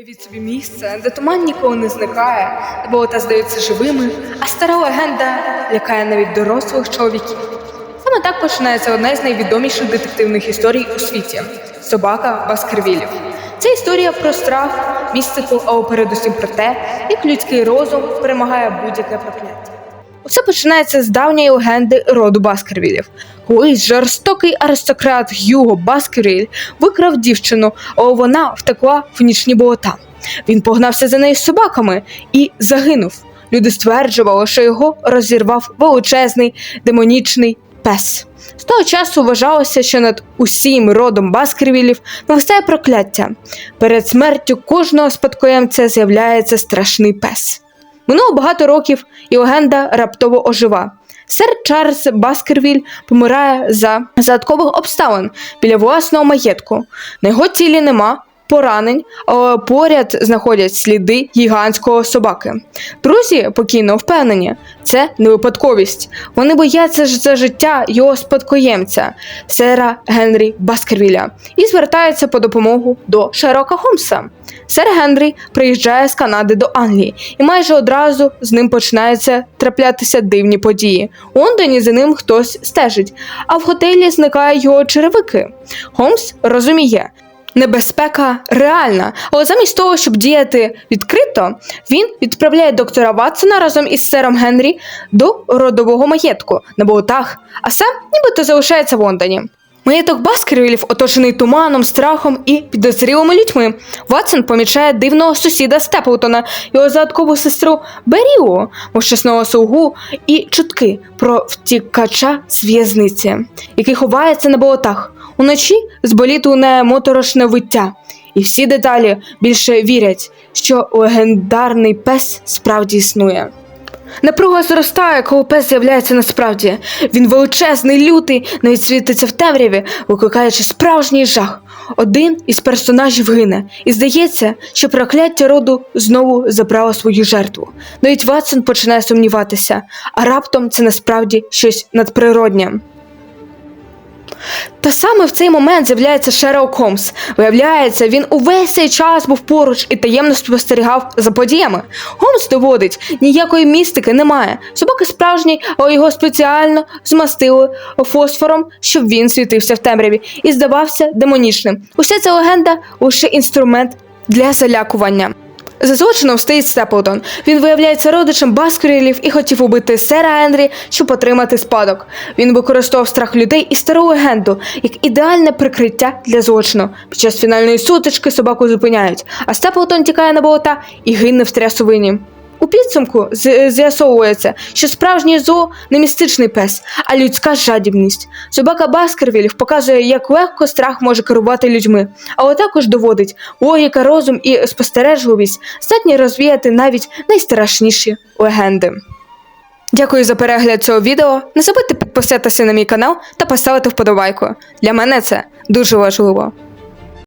Уявіть собі місце, де туман ніколи не зникає, бо болота здаються живими, а стара легенда лякає навіть дорослих чоловіків. Саме так починається одна з найвідоміших детективних історій у світі собака Баскервілів. Це історія про страх, містику, а передусім про те, як людський розум перемагає будь-яке прокляття. Усе починається з давньої легенди роду Баскервілів. Колись жорстокий аристократ Гюго Баскервіль викрав дівчину, але вона втекла в нічні болота. Він погнався за нею з собаками і загинув. Люди стверджували, що його розірвав величезний демонічний пес. З того часу вважалося, що над усім родом Баскервілів нависає прокляття. Перед смертю кожного спадкоємця з'являється страшний пес. Минуло багато років, і легенда раптово ожива. Сер Чарльз Баскервіль помирає за загадкових обставин біля власного маєтку. На його тілі нема поранень, але поряд знаходять сліди гігантського собаки. Друзі покійно впевнені, це не випадковість. Вони бояться за життя його спадкоємця, сера Генрі Баскервіля, і звертаються по допомогу до Шерлока Холмса. Сер Генрі приїжджає з Канади до Англії, і майже одразу з ним починаються траплятися дивні події. У Лондоні за ним хтось стежить, а в готелі зникають його черевики. Холмс розуміє. Небезпека реальна, але замість того, щоб діяти відкрито, він відправляє доктора Ватсона разом із сером Генрі до родового маєтку на болотах, а сам нібито залишається в Лондоні. Маєток Баскервілів оточений туманом, страхом і підозрілими людьми. Ватсон помічає дивного сусіда Степлтона, його загадкову сестру Беріу, мовчасного слугу і чутки про втікача з в'язниці, який ховається на болотах. Уночі з боліту лунає моторошне виття, і всі деталі більше вірять, що легендарний пес справді існує. Напруга зростає, коли пес з'являється насправді. Він величезний, лютий, навіть світиться в темряві, викликаючи справжній жах. Один із персонажів гине, і здається, що прокляття роду знову забрало свою жертву. Навіть Ватсон починає сумніватися, а раптом це насправді щось надприроднє. Та саме в цей момент з'являється Шерлок Холмс. Виявляється, він увесь цей час був поруч і таємно спостерігав за подіями. Холмс доводить, ніякої містики немає. Собака справжній, але його спеціально змастили фосфором, щоб він світився в темряві і здавався демонічним. Уся ця легенда лише інструмент для залякування. За злочином стоїть Степлтон. Він виявляється родичем Баскрілів і хотів убити сера Енрі, щоб отримати спадок. Він використовував страх людей і стару легенду як ідеальне прикриття для злочину. Під час фінальної сутички собаку зупиняють, а Степлтон тікає на болота і гине в трясовині. У підсумку з'ясовується, що справжнє зло не містичний пес, а людська жадібність. Собака Баскервілів показує, як легко страх може керувати людьми, але також доводить, логіка, розум і спостережливість здатні розвіяти навіть найстрашніші легенди. Дякую за перегляд цього відео. Не забудьте підписатися на мій канал та поставити вподобайку. Для мене це дуже важливо.